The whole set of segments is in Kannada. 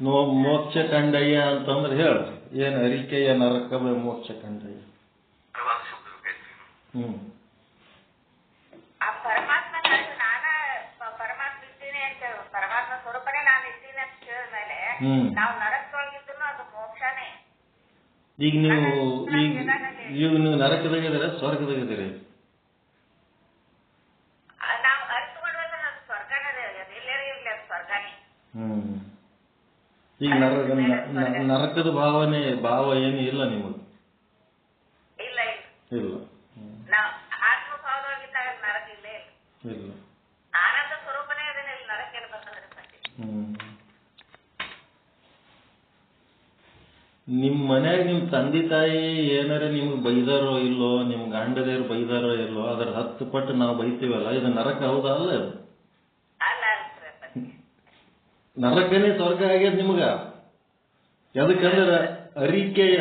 ನೋ ಮೋಕ್ಷ ಕಂಡಯ್ಯ ಅಂತಂದ್ರೆ ಹೇಳು. ಏನು ಅರಿಕೆಯ ನರಕವೇ ಮೋಕ್ಷ ಕಂಡಯ್ಯ. ಪರವಾದ ಶಬ್ದ ಹ್ಮ್. ಆ ಪರಮಾತ್ಮ ನಾನು ನಾನ ಪ- ಪರಮಾತ್ಮ ಇದ್ದೀನಿ ಅಂತ ಹೇಳು. ಪರಮಾತ್ಮ ಸ್ವರೂಪನೇ ನಾನು ಇದ್ದೀನಿ ಅಂತ ಕೇಳಿದ್ಮೇಲೆ ಹ್ಮ್. ನಾವು ನರಕದೊಳಗಿದ್ರು ಅದು ಮೋಕ್ಷನೇ. ಈಗ ನೀವು ಈಗ ಈಗ ನೀವು ನರಕದಾಗಿದ್ದೀರ ಸ್ವರ್ಗದಾಗಿದ್ದೀರಿ? ಹ್ಮ್. ಈಗ ನರಕ ನರಕದ ಭಾವನೆ ಭಾವ ಏನು ಇಲ್ಲ ನಿಮಗೆ? ಇಲ್ಲ ಇಲ್ಲ. ಇಲ್ಲ. ಹ್ಮ್. ನಾವು ನರಕ ಇಲ್ಲ ಇಲ್ಲ. ಆನಂದ ಸ್ವರೂಪನೇ ಅದನ್ನ ಇಲ್ಲಿ ನರಕೇನು ಬರ್ತದೆ ಹ್ಮ್. ನಿಮ್ ಮನ್ಯಾಗ ನಿಮ್ ತಂದೆ ತಾಯಿ ಏನಾರ ನಿಮ್ಗೆ ಬೈದಾರೋ ಇಲ್ಲೋ ನಿಮ್ ಗಂಡದೇವ್ರು ಬೈದಾರೋ ಇಲ್ಲೋ ಅದ್ರ ಹತ್ತು ಪಟ್ಟು ನಾವು ಬೈತೀವಲ್ಲ ಇದು ನರಕ ಹೌದಾ ಅಲ್ಲ. ನರಕನೇ ಸ್ವರ್ಗ ಆಗ್ಯದ ನಿಮ್ಗ. ಎದಕ್ಕಂದ್ರ ಅರಿಕೆಯ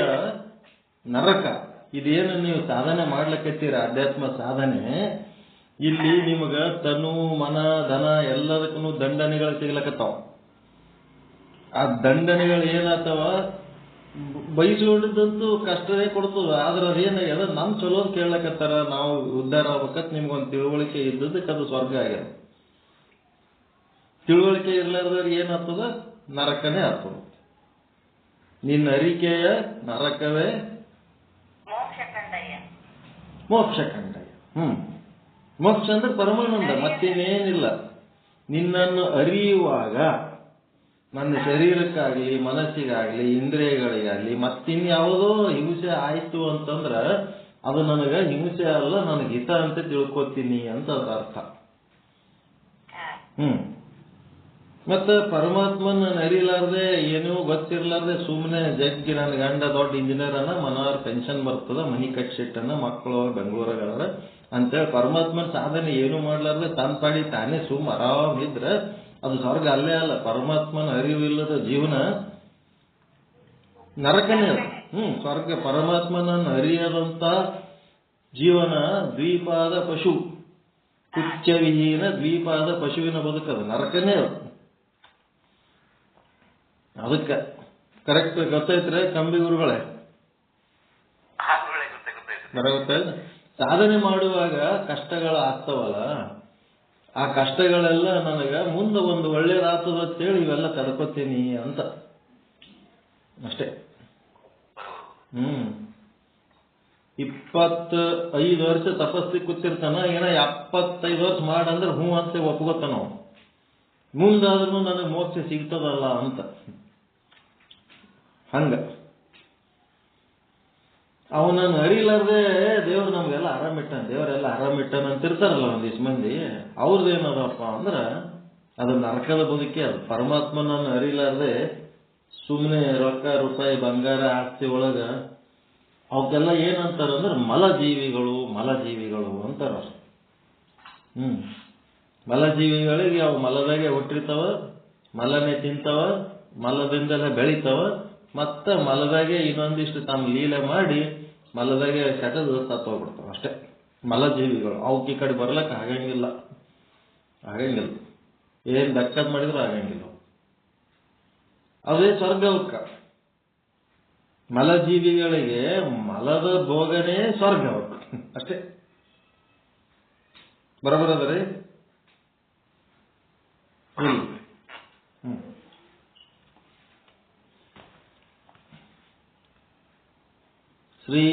ನರಕ. ಇದೇನು ನೀವು ಸಾಧನೆ ಮಾಡ್ಲಕತ್ತೀರ? ಅಧ್ಯಾತ್ಮ ಸಾಧನೆ. ಇಲ್ಲಿ ನಿಮಗ ತನು, ಮನ, ಧನ ಎಲ್ಲದಕ್ಕೂ ದಂಡನೆಗಳು ಸಿಗ್ಲಕತ್ತಾವ. ಆ ದಂಡನೆಗಳು ಏನಾಗ್ತಾವ? ಬಯಸಿಕೊಂಡಿದ್ದಂತೂ ಕಷ್ಟವೇ ಕೊಡ್ತದ. ಆದ್ರ ಅದ ನಮ್ ಚಲೋ ಕೇಳಕತ್ತಾರ ನಾವು ಉದ್ಧಾರ ಆಗ್ಬೇಕಂತ ನಿಮ್ಗೊಂದು ತಿಳುವಳಿಕೆ ಇದ್ದದಕ್ಕೆ ಅದು ಸ್ವರ್ಗ ಆಗ್ಯದ. ತಿಳುವಳಿಕೆ ಇರ್ಲಾರ್ದವ್ರಿಗೆ ಏನಾಗ್ತದ ನರಕನೇ ಆಗ್ತದ. ನಿನ್ನ ಅರಿಕೆಯ ನರಕವೇ ಮೋಕ್ಷ ಕಂಡಯ್ಯ. ಹ್ಮ್. ಮೋಕ್ಷ ಅಂದ್ರೆ ಪರಮಾನಂದ ಮತ್ತಿನ್ನೇನಿಲ್ಲ ನಿನ್ನನ್ನು ಅರಿಯುವಾಗ ನನ್ನ ಶರೀರಕ್ಕಾಗ್ಲಿ ಮನಸ್ಸಿಗಾಗ್ಲಿ ಇಂದ್ರಿಯಗಳಿಗಾಗ್ಲಿ ಮತ್ತಿನ್ಯಾವುದೋ ಹಿಂಸೆ ಆಯ್ತು ಅಂತಂದ್ರ ಅದು ನನಗ ಹಿಂಸೆ ಅಲ್ಲ ನನಗೆ ಹಿತ ಅಂತ ತಿಳ್ಕೊತೀನಿ ಅಂತ ಅರ್ಥ. ಹ್ಮ್. ಮತ್ತ ಪರಮಾತ್ಮನ ಅರಿಲಾರ್ದೆ ಏನೂ ಗೊತ್ತಿರ್ಲಾರ್ದೆ ಸುಮ್ಮನೆ ಜಗ್ಗಿ ನನ್ನ ಗಂಡ ದೊಡ್ಡ ಇಂಜಿನಿಯರ್ ಅನ್ನ ಮನೋಹರ್ ಪೆನ್ಷನ್ ಬರ್ತದ, ಮನಿ ಕಟ್ಸಿಟ್ಟನ ಮಕ್ಕಳು ಬೆಂಗಳೂರಾಗ ಅದಾರ ಅಂತೇಳಿ ಪರಮಾತ್ಮನ ಸಾಧನೆ ಏನು ಮಾಡ್ಲಾರ್ದೆ ತನ್ ಪಾಡಿ ತಾನೇ ಸುಮ್ ಆರಾಮ್ ಇದ್ರ. ಅದು ಸ್ವರ್ಗ ಅಲ್ಲೇ ಅಲ್ಲ, ಪರಮಾತ್ಮನ ಅರಿವಿಲ್ಲದ ಜೀವನ. ನರಕನೇ ಅದು. ಹ್ಮ್, ಸ್ವರ್ಗ ಪರಮಾತ್ಮನನ್ನು ಅರಿಯದಂತ ಜೀವನ ದ್ವೀಪಾದ ಪಶು. ಕುಚ್ಚವಿಹೀನ ದ್ವೀಪಾದ ಪಶುವಿನ ಬದುಕದು. ನರಕನೇ ಅದು. ಅದಕ್ಕೆ ಕರೆಕ್ಟ್ ಗೊತ್ತೈತ್ರೆ ಕಂಬಿ ಗುರುಗಳೇ. ಬರಗುತ್ತೆ ಸಾಧನೆ ಮಾಡುವಾಗ ಕಷ್ಟಗಳು ಆಗ್ತಾವಲ್ಲ ಆ ಕಷ್ಟಗಳೆಲ್ಲ ನನಗ ಮುಂದೆ ಒಂದು ಒಳ್ಳೇದಾಗ್ತದ ಅಂತೇಳಿ ಇವೆಲ್ಲ ತಡ್ಕೋತೀನಿ ಅಂತ. ಅಷ್ಟೇ. ಹ್ಮ್. ಇಪ್ಪತ್ತ ಐದು ವರ್ಷ ತಪಸ್ಸಿ ಕೂತಿರ್ತಾನ ಏನ ಎಪ್ಪತ್ತೈದು ವರ್ಷ ಮಾಡಂದ್ರೆ ಹ್ಞೂ ಅಂತ ಒಪ್ಕೋತಾನ ಮುಂದಾದ್ರೂ ನನಗೆ ಮೋಕ್ಷ ಸಿಗ್ತದಲ್ಲ ಅಂತ. ಹಂಗ. ಅವನನ್ನು ಅರಿಲಾರ್ದೆ ದೇವ್ರು ನಮ್ಗೆಲ್ಲ ಆರಾಮಿಟ್ಟಾನ ದೇವರೆಲ್ಲ ಅಂತ ಇರ್ತಾರಲ್ಲ ಒಂದಿಷ್ಟು ಮಂದಿ. ಅವ್ರದ್ದು ಏನದಪ್ಪ ಅಂದ್ರೆ ಅದು ನರಕದ ಬದುಕಿ ಅದು. ಪರಮಾತ್ಮನನ್ನು ಅರಿಲಾರ್ದೆ ಸುಮ್ಮನೆ ರೊಕ್ಕ, ರೂಪಾಯಿ, ಬಂಗಾರ, ಆಸ್ತಿ ಒಳಗ ಅವಕ್ಕೆಲ್ಲ ಏನಂತಾರ ಅಂದ್ರೆ ಮಲಜೀವಿಗಳು ಮಲಜೀವಿಗಳು ಅಂತಾರ ಹ್ಞೂ ಮಲಜೀವಿಗಳಿಗೆ ಅವು ಮಲದಾಗೆ ಹುಟ್ಟಿರ್ತಾವ, ಮಲನೇ ತಿಂತಾವ, ಮಲದಿಂದಲೇ ಬೆಳಿತಾವ. ಮತ್ತ ಮಲದಾಗೆ ಇನ್ನೊಂದಿಷ್ಟು ತಮ್ಮ ಲೀಲೆ ಮಾಡಿ ಮಲದಾಗೆ ಸೆಟದು ಸತ್ತೋಗ್ಬಿಡ್ತಾವ ಅಷ್ಟೇ. ಮಲಜೀವಿಗಳು ಅವಕ್ಕೆ ಈ ಕಡೆ ಬರ್ಲಕ್ಕ ಆಗಂಗಿಲ್ಲ. ಆಗಂಗಿಲ್ಲ. ಏನ್ ದಕ್ಕದ್ ಮಾಡಿದ್ರು ಆಗಂಗಿಲ್ಲ. ಅದೇ ಸ್ವರ್ಗವಕ್ಕ ಮಲಜೀವಿಗಳಿಗೆ ಮಲದ ಭೋಗನೇ ಸ್ವರ್ಗ ಅವಕ್ಕ ಅಷ್ಟೇ. ಬರಬರದ್ರಿ ಇಲ್ಲ ಹ್ಮ್ ಶ್ರೀ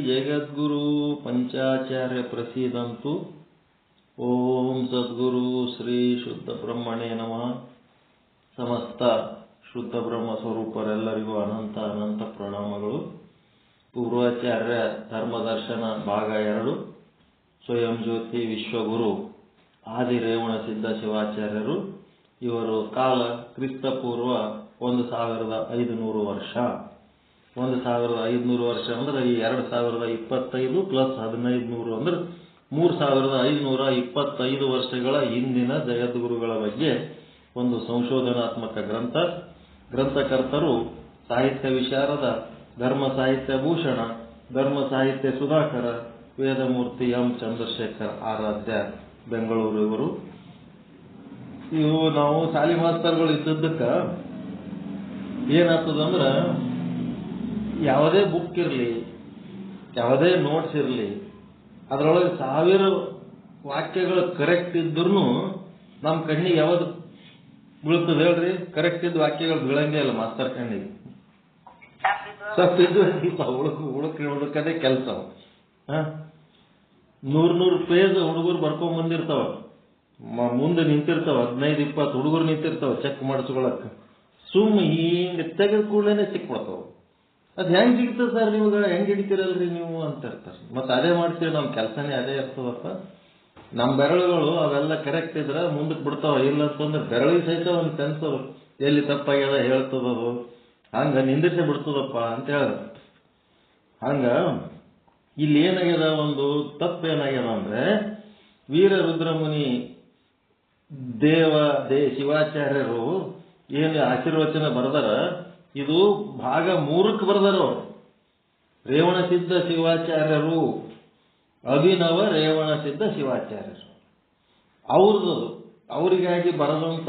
ಜಗದ್ಗುರು ಪಂಚಾಚಾರ್ಯ ಪ್ರಸೀದಂತು. ಓಂ ಸದ್ಗುರು ಶ್ರೀ ಶುದ್ಧ ಬ್ರಹ್ಮಣೇ ನಮಃ. ಸಮಸ್ತ ಶುದ್ಧ ಬ್ರಹ್ಮ ಸ್ವರೂಪರೆಲ್ಲರಿಗೂ ಅನಂತ ಅನಂತ ಪ್ರಣಾಮಗಳು. ಪೂರ್ವಾಚಾರ್ಯ ಧರ್ಮದರ್ಶನ ಭಾಗ ಎರಡು. ಸ್ವಯಂ ಜ್ಯೋತಿ ವಿಶ್ವಗುರು ಆದಿ ರೇವಣ ಸಿದ್ಧ ಶಿವಾಚಾರ್ಯರು. ಇವರು ಕಾಲ ಕ್ರಿಸ್ತಪೂರ್ವ ಒಂದು ಸಾವಿರದ ಐದುನೂರು ವರ್ಷ. ಒಂದು ಸಾವಿರದ ಐದುನೂರು ವರ್ಷ ಅಂದ್ರೆ ಈ ಎರಡು ಸಾವಿರದ ಇಪ್ಪತ್ತೈದು ಪ್ಲಸ್ ಹದಿನೈದು ನೂರು ಅಂದ್ರೆ ಮೂರು ಸಾವಿರದ ಐದುನೂರ ಇಪ್ಪತ್ತೈದು ವರ್ಷಗಳ ಹಿಂದಿನ ಜಗದ್ಗುರುಗಳ ಬಗ್ಗೆ ಒಂದು ಸಂಶೋಧನಾತ್ಮಕ ಗ್ರಂಥ. ಗ್ರಂಥಕರ್ತರು ಸಾಹಿತ್ಯ ವಿಶಾರದ ಧರ್ಮ ಸಾಹಿತ್ಯ ಭೂಷಣ, ಧರ್ಮ ಸಾಹಿತ್ಯ ಸುಧಾಕರ, ವೇದಮೂರ್ತಿ ಎಂ ಚಂದ್ರಶೇಖರ್ ಆರಾಧ್ಯ, ಬೆಂಗಳೂರು ಇವರು. ಇವು ನಾವು ಶಾಲಿ ಮಾಸ್ತರ್ಗಳು ಇದ್ದದ್ದಕ್ಕ ಏನಾಗ್ತದಂದ್ರ ಯಾವುದೇ ಬುಕ್ ಇರಲಿ, ಯಾವುದೇ ನೋಟ್ಸ್ ಇರಲಿ, ಅದರೊಳಗೆ ಸಾವಿರ ವಾಕ್ಯಗಳು ಕರೆಕ್ಟ್ ಇದ್ರೂ ನಮ್ಮ ಕಣ್ಣಿಗೆ ಯಾವ್ದು ಬೀಳ್ತದೆ ಹೇಳ್ರಿ? ಕರೆಕ್ಟ್ ಇದ್ದ ವಾಕ್ಯಗಳು ಬೀಳಂಗೇ ಇಲ್ಲ ಮಾಸ್ತರ್ ಕಣ್ಣಿಗೆ. ತಪ್ಪಿದ್ದು ಇದ್ದು ಹುಡುಕ ಹುಡುಕ ಹುಡುಕದೇ ಕೆಲಸ ನೂರ್ ನೂರು ಪೇಜ್ ಹುಡುಗರು ಬರ್ಕೊಂಡ್ ಬಂದಿರ್ತಾವ. ಮುಂದೆ ನಿಂತಿರ್ತಾವ, ಹದಿನೈದು, ಇಪ್ಪತ್ತು ಹುಡುಗರು ನಿಂತಿರ್ತಾವ ಚೆಕ್ ಮಾಡಿಸ್ಕೊಳಕ್. ಸುಮ್ ಹಿಂಗ್ ತೆಗೆದ ಕೂಡಲೇ ಸಿಕ್ಬಿಡ್ತಾವ ಅದ್ ಹೆಂಗ್ ಹಿಡಿತದ ಸರ್ ನಿಮ್ಗೆ? ಹೆಂಗ್ ಹಿಡಿತೀರಲ್ರಿ ನೀವು ಅಂತ ಇರ್ತಾರೆ. ಮತ್ತೆ ಅದೇ ಮಾಡ್ತೀವಿ ನಮ್ಮ ಕೆಲಸನೇ ಅದೇ ಇರ್ತದಪ್ಪ. ನಮ್ ಬೆರಳುಗಳು ಅವೆಲ್ಲ ಕರೆಕ್ಟ್ ಇದ್ರೆ ಮುಂದಕ್ಕೆ ಬಿಡ್ತಾವ. ಇಲ್ಲ ಅಂತಂದ್ರೆ ಬೆರಳಿಗೆ ಸಹಿತ ಒಂದು ಸೆನ್ಸ್ ಎಲ್ಲಿ ತಪ್ಪಾಗ್ಯದ ಹೇಳ್ತದದು ಹಂಗ ನಿಂದಿಸಿ ಬಿಡ್ತದಪ್ಪ ಅಂತ ಹೇಳ. ಹಂಗ ಇಲ್ಲಿ ಏನಾಗ್ಯದ ಒಂದು ತಪ್ಪು ಏನಾಗ್ಯದ ಅಂದ್ರೆ ವೀರ ರುದ್ರಮುನಿ ದೇವ, ದೇ, ಶಿವಾಚಾರ್ಯರು ಏನು ಆಶೀರ್ವಚನ ಬರೆದಾರ. ಇದು ಭಾಗ ಮೂರಕ್ಕೆ ಬರೆದರು ರೇವಣಸಿದ್ಧ ರೇವಣ ಸಿದ್ಧ ಶಿವಾಚಾರ್ಯರು, ಅಭಿನವ ರೇವಣ ಸಿದ್ಧ ಶಿವಾಚಾರ್ಯರು. ಅವ್ರದ್ದು, ಅವರಿಗಾಗಿ ಬರೆದಂತ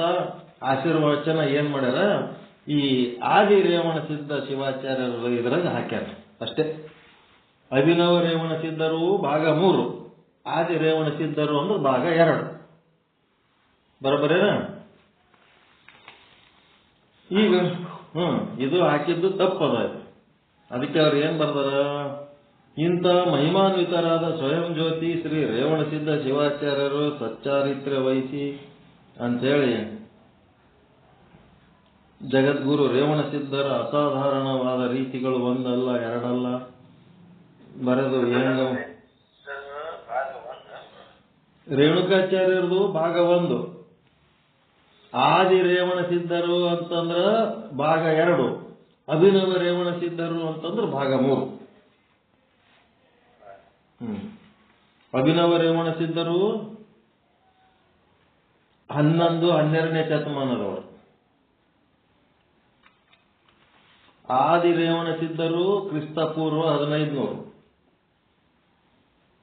ಆಶೀರ್ವಚನ ಏನ್ ಮಾಡ್ಯಾರ? ಈ ಆದಿ ರೇವಣ ಸಿದ್ಧ ಶಿವಾಚಾರ್ಯರು ಇದ್ರಾಗ ಹಾಕ್ಯಾರ. ಅಷ್ಟೇ. ಅಭಿನವ ರೇವಣ ಸಿದ್ಧರು ಭಾಗ ಮೂರು. ಆದಿ ರೇವಣ ಸಿದ್ಧರು ಅಂದ್ರೆ ಭಾಗ ಎರಡು. ಬರಬರೇನ ಈಗ ಹ್ಮ್ ಇದು ಹಾಕಿದ್ದು ತಪ್ಪದ ಅದಕ್ಕೆ ಅವ್ರು ಏನ್ ಬರ್ದಾರ? ಇಂಥ ಮಹಿಮಾನ್ವಿತರಾದ ಸ್ವಯಂ ಜ್ಯೋತಿ ಶ್ರೀ ರೇವಣ ಸಿದ್ಧ ಶಿವಾಚಾರ್ಯರು ಸಚ್ಚಾರಿತ್ರ್ಯ ವಹಿಸಿ ಅಂತೇಳಿ ಜಗದ್ಗುರು ರೇವಣ ಸಿದ್ಧರ ಅಸಾಧಾರಣವಾದ ರೀತಿಗಳು ಒಂದಲ್ಲ ಎರಡಲ್ಲ. ಬರೆದು ಏನು ರೇಣುಕಾಚಾರ್ಯರದು ಭಾಗ ಒಂದು. ಆದಿ ರೇವಣ ಸಿದ್ಧರು ಅಂತಂದ್ರ ಭಾಗ ಎರಡು. ಅಭಿನವ ರೇವಣ ಸಿದ್ಧರು ಅಂತಂದ್ರ ಭಾಗ ಮೂರು. ಅಭಿನವ ರೇವಣ ಸಿದ್ಧರು ಹನ್ನೊಂದು, ಹನ್ನೆರಡನೇ ಶತಮಾನದವರು. ಆದಿ ರೇವಣ ಸಿದ್ಧರು ಕ್ರಿಸ್ತ ಪೂರ್ವ ಹದಿನೈದುನೂರು.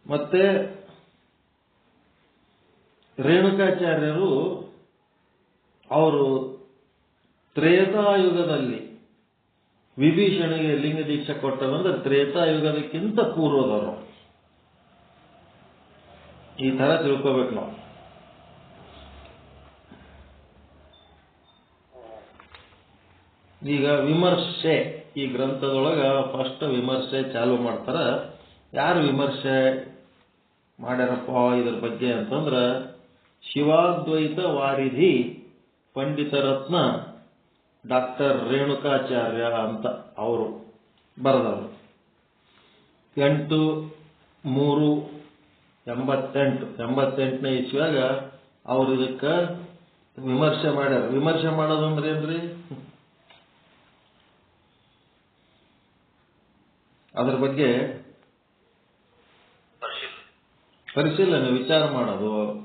ಮತ್ತೆ ರೇಣುಕಾಚಾರ್ಯರು ಅವರು ತ್ರೇತಾಯುಗದಲ್ಲಿ ವಿಭೀಷಣಿಗೆ ಲಿಂಗ ದೀಕ್ಷೆ ತ್ರೇತಾ ತ್ರೇತಾಯುಗದಕ್ಕಿಂತ ಪೂರ್ವದವರು. ಈ ತರ ತಿಳ್ಕೋಬೇಕು ನಾವು. ಈಗ ವಿಮರ್ಶೆ, ಈ ಗ್ರಂಥದೊಳಗ ಫಸ್ಟ್ ವಿಮರ್ಶೆ ಚಾಲು ಮಾಡ್ತಾರ. ಯಾರು ವಿಮರ್ಶೆ ಮಾಡ್ಯಾರಪ್ಪ ಇದ್ರ ಬಗ್ಗೆ ಅಂತಂದ್ರ ಶಿವಾದ್ವೈತ ವಾರಿಧಿ ಪಂಡಿತ ರತ್ನ ಡಾಕ್ಟರ್ ರೇಣುಕಾಚಾರ್ಯ ಅಂತ ಅವರು ಬರೆದವರು. ಎಂಟು ಮೂರು ಎಂಬತ್ತೆಂಟು. ಎಂಬತ್ತೆಂಟನೇ ಇಸ್ವಿಯಾಗ ಅವ್ರು ಇದಕ್ಕ ವಿಮರ್ಶೆ ಮಾಡ್ಯಾರ. ವಿಮರ್ಶೆ ಮಾಡೋದು ಅಂದ್ರೆ ಏನ್ರಿ? ಅದ್ರ ಬಗ್ಗೆ ಪರಿಶೀಲನೆ. ಪರಿಶೀಲನೆ ವಿಚಾರ ಮಾಡೋದು